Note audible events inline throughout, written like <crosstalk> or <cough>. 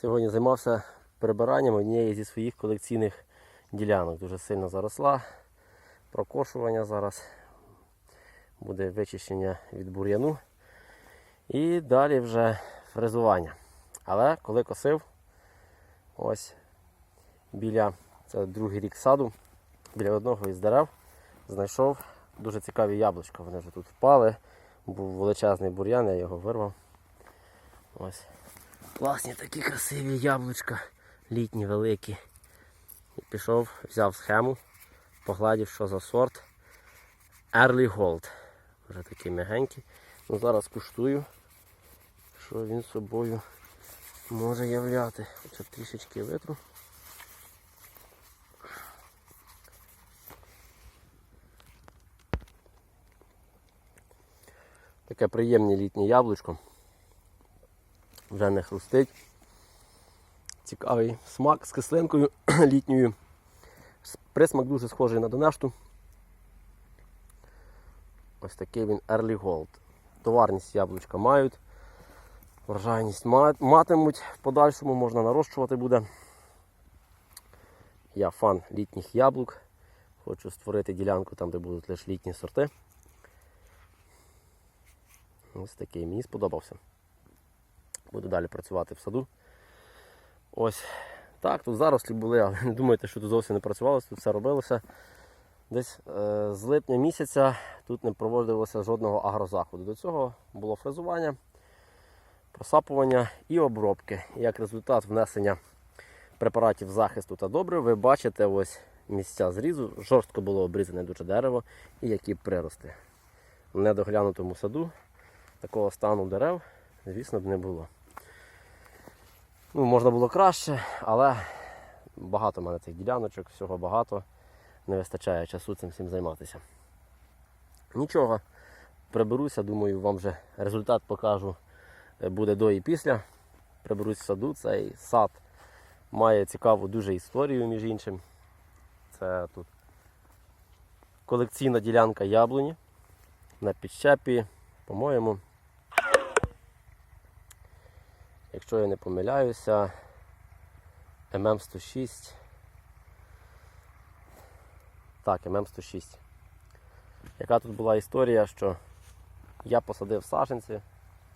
Сьогодні займався прибиранням однієї зі своїх колекційних ділянок. Дуже сильно заросла. Прокошування зараз. Буде вичищення від бур'яну. І далі вже фрезування. Але коли косив, ось біля, це другий рік саду, біля одного із дерев знайшов дуже цікаві яблучка. Вони вже тут впали. Був величезний бур'ян, я його вирвав. Ось. Класні такі красиві яблучка, літні, великі. І пішов, взяв схему, погладів, що за сорт. Early Gold. Вже такі м'ягенькі. Ну, зараз куштую, що він собою може являти. Оце трішечки витру. Таке приємне літнє яблучко. Вже не хрустить. Цікавий смак з кислинкою <clears throat> літньою. Присмак дуже схожий на Донешту. Ось такий він Early Gold. Товарність яблучка мають. Врожайність ма- матимуть, в подальшому можна нарощувати буде. Я фан літніх яблук. Хочу створити ділянку там, де будуть лише літні сорти. Ось такий мені сподобався. Буду далі працювати в саду. Ось так, тут зарослі були, але не думайте, що тут зовсім не працювалося, тут все робилося. Десь е, з липня місяця тут не проводилося жодного агрозаходу. До цього було фрезування, просапування і обробки. І як результат внесення препаратів захисту та добрив, ви бачите ось місця зрізу. Жорстко було обрізане дуже дерево і які прирости. В недоглянутому саду такого стану дерев, звісно б, не було. Ну, можна було краще, але багато в мене цих діляночок, всього багато. Не вистачає часу цим всім займатися. Нічого, приберуся, думаю, вам вже результат покажу. е, Буде до і після. Приберусь в саду. Цей сад має цікаву дуже історію, між іншим. Це тут колекційна ділянка яблуні на підщепі, по-моєму. Якщо я не помиляюся, ММ106. Так, ММ106. Яка тут була історія, що я посадив саженці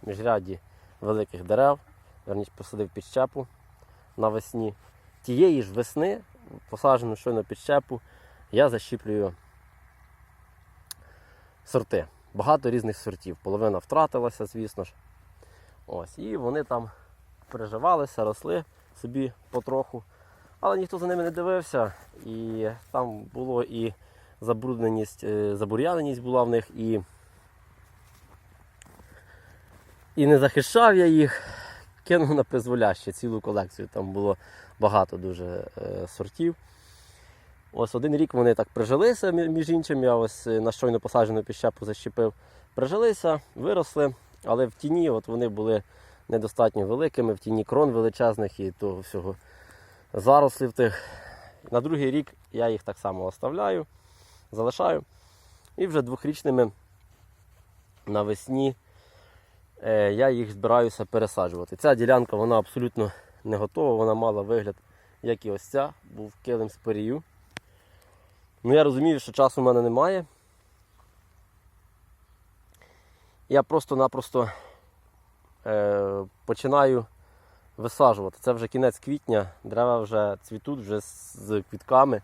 в міжряді великих дерев, верніше посадив підщепу навесні. Тієї ж весни, посаджену щойно підщепу, я защіплюю сорти. Багато різних сортів. Половина втратилася, звісно ж. Ось, і вони там переживалися, росли собі потроху. Але ніхто за ними не дивився. І там було і забрудненість, е, забур'яненість була в них, і, і не захищав я їх, кинув на призволяще цілу колекцію. Там було багато дуже е, сортів. Ось один рік вони так прижилися, між іншим, я ось е, на щойно посаджену піщепу защепив. Прижилися, виросли, але в тіні от вони були недостатньо великими, в тіні крон величезних і того всього зарослів тих. На другий рік я їх так само оставляю, залишаю. І вже двохрічними навесні е, я їх збираюся пересаджувати. Ця ділянка вона абсолютно не готова, вона мала вигляд, як і ось ця, був килим з перію. Ну я розумію, що часу в мене немає. Я просто-напросто починаю висаджувати. Це вже кінець квітня, дерева вже цвітуть вже з, квітками.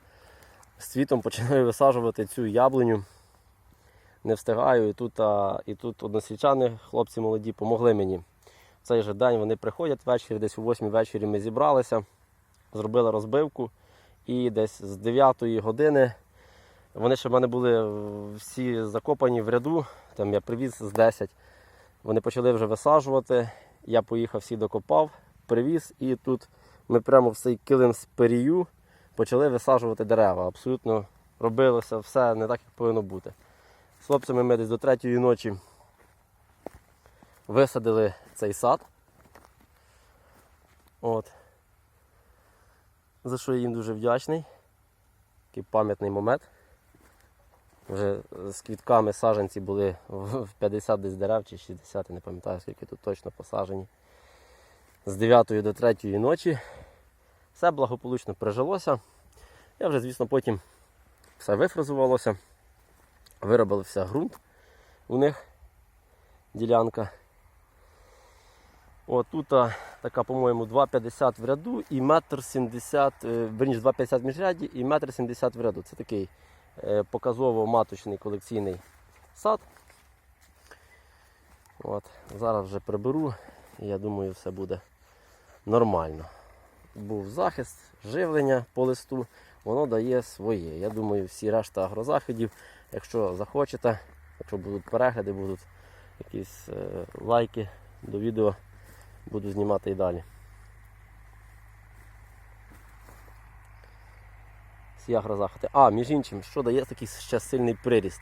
З цвітом починаю висаджувати цю яблуню. Не встигаю. І тут, а, і тут односвічани, хлопці молоді, помогли мені. В цей же день вони приходять ввечері, десь о 8 вечорі ми зібралися, зробили розбивку. І десь з 9 години вони ще в мене були е, всі закопані в ряду. Там я привіз з 10. Вони почали вже висаджувати. Я поїхав, всі докопав, привіз, і тут ми прямо в цей килим з перію почали висаджувати дерева. Абсолютно робилося все не так, як повинно бути. З хлопцями ми десь до третьої ночі висадили цей сад. От. За що я їм дуже вдячний. Такий пам'ятний момент. Вже з квітками саджанці були в 50 десь дерев чи 60, я не пам'ятаю, скільки тут точно посаджені. з 9 до 3 ночі. Все благополучно прижилося. Я вже, звісно, потім все вифрезувалося. Виробився ґрунт у них ділянка. От тут така, по-моєму, 2,50 в ряду і метр 70, е, верніше 2,50 в міжряді і метр 70 в ряду. Це такий е, показово маточний колекційний сад. От, зараз вже приберу і я думаю, все буде нормально. Був захист, живлення по листу, воно дає своє. Я думаю, всі решта агрозаходів, якщо захочете, якщо будуть перегляди, будуть якісь е, лайки до відео, буду знімати і далі. Всі агрозаходи. А, між іншим, що дає такий ще сильний приріст.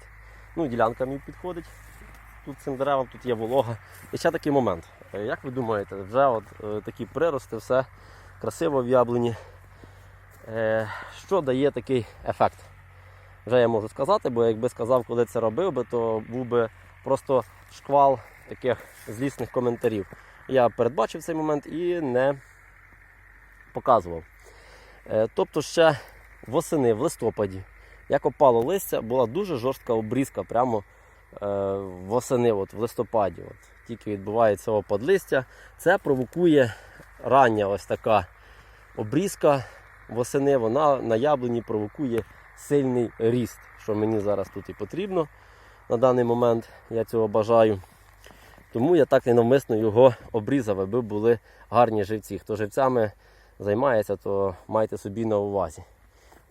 Ну, ділянка мені підходить. Тут цим деревам, тут є волога. І ще такий момент. Е, Як ви думаєте, вже от е, такі прирости, все красиво в яблуні. Е, що дає такий ефект? Вже я можу сказати, бо якби сказав, коли це робив би, то був би просто шквал таких злісних коментарів. Я передбачив цей момент і не показував. Тобто ще восени, в листопаді, як опало листя, була дуже жорстка обрізка прямо е, восени, от, в листопаді. От, тільки відбувається опад листя. Це провокує рання ось така обрізка восени, вона на яблуні провокує сильний ріст, що мені зараз тут і потрібно на даний момент. Я цього бажаю. Тому я так ненавмисно його обрізав, аби були гарні живці. Хто живцями займається, то майте собі на увазі.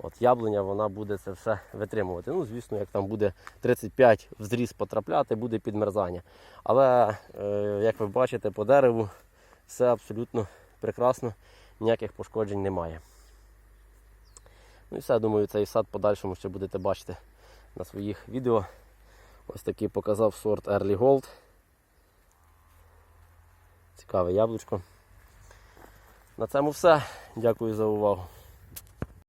От яблуня вона буде це все витримувати. Ну, звісно, як там буде 35 в зріз потрапляти, буде підмерзання. Але, е, як ви бачите, по дереву все абсолютно прекрасно, ніяких пошкоджень немає. Ну і все, думаю, цей сад подальшому ще будете бачити на своїх відео. Ось такий показав сорт Early Gold. Цікаве яблучко. На цьому все. Дякую за увагу.